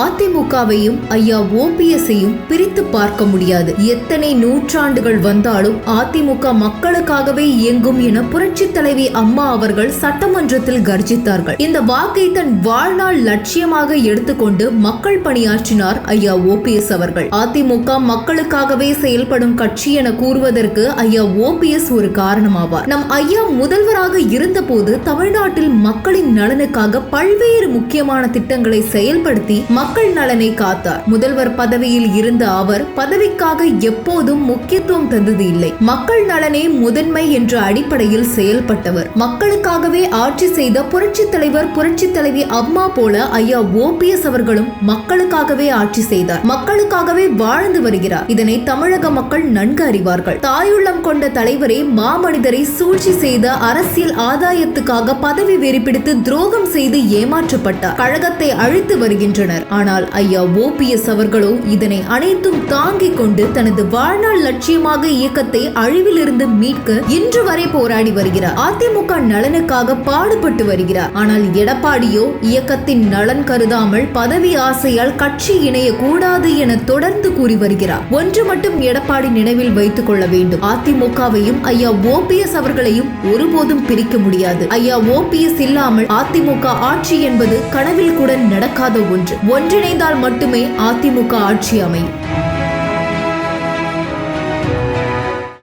அதிமுகவையும் ஐயா ஓபிஎஸ்ஐயும் பிரித்து பார்க்க முடியாது. எத்தனை நூற்றாண்டுகள் வந்தாலும் அதிமுக மக்களுக்காகவே இயங்கும் என புரட்சி தலைவி அம்மா அவர்கள் சட்டமன்றத்தில் கர்ஜித்தார்கள். இந்த வாக்கை தன் வாழ்நாள் லட்சியமாக எடுத்துக்கொண்டு மக்கள் பணியாற்றினார் ஐயா ஓபிஎஸ் அவர்கள். அதிமுக மக்களுக்காகவே செயல்படும் கட்சி என கூறுவதற்கு ஐயா ஓபிஎஸ் ஒரு காரணமாவார். நம் ஐயா முதல்வராக இருந்தபோது தமிழ்நாட்டில் மக்களின் நலனுக்காக பல்வேறு முக்கியமான திட்டங்களை செயல்படுத்தி மக்கள் நலனை காத்தார். முதல்வர் பதவியில் இருந்த அவர் பதவிக்காக எப்போதும் முக்கியத்துவம் தந்தது இல்லை. மக்கள் நலனே முதன்மை என்ற அடிப்படையில் செயல்பட்டவர். மக்களுக்காகவே ஆட்சி செய்த புரட்சி தலைவர் புரட்சி தலைவி அம்மா போல ஐயா ஓபிஎஸ் அவர்களும் மக்களுக்காகவே ஆட்சி செய்தார். மக்களுக்காகவே வாழ்ந்து வருகிறார். இதனை தமிழக மக்கள் நன்கு அறிவார்கள். தாயுள்ளம் கொண்ட தலைவரை மாமனிதரை சூழ்ச்சி செய்த அரசியல் ஆதாயத்துக்காக பதவி வெறிப்பிடித்து துரோகம் செய்து ஏமாற்றப்பட்டார். கழகத்தை அழித்து வருகின்றனர். ஆனால் ஐயா ஓபிஎஸ் அவர்களோ இதனை அனைத்தும் தாங்கிக் கொண்டு தனது வாழ்நாள் லட்சியமாக இயக்கத்தை அழிவிலிருந்து மீட்க இன்று வரை போராடி வருகிறார். அதிமுக நலனுக்காக பாடுபட்டு வருகிறார். ஆனால் எடப்பாடியோ இயக்கத்தின் நலன் கருதாமல் பதவி ஆசையால் கட்சி இணையக்கூடாது என தொடர்ந்து கூறி வருகிறார். ஒன்று மட்டும் எடப்பாடி நினைவில் வைத்துக் கொள்ள வேண்டும். அதிமுகவையும் ஐயா ஓபிஎஸ் அவர்களையும் ஒருபோதும் பிரிக்க முடியாது. ஐயா ஓபிஎஸ் இல்லாமல் அதிமுக ஆட்சி என்பது கனவில் கூட நடக்காத ஒன்று. ஒன்றிணைந்தால் மட்டுமே அதிமுக ஆட்சி அமையும்.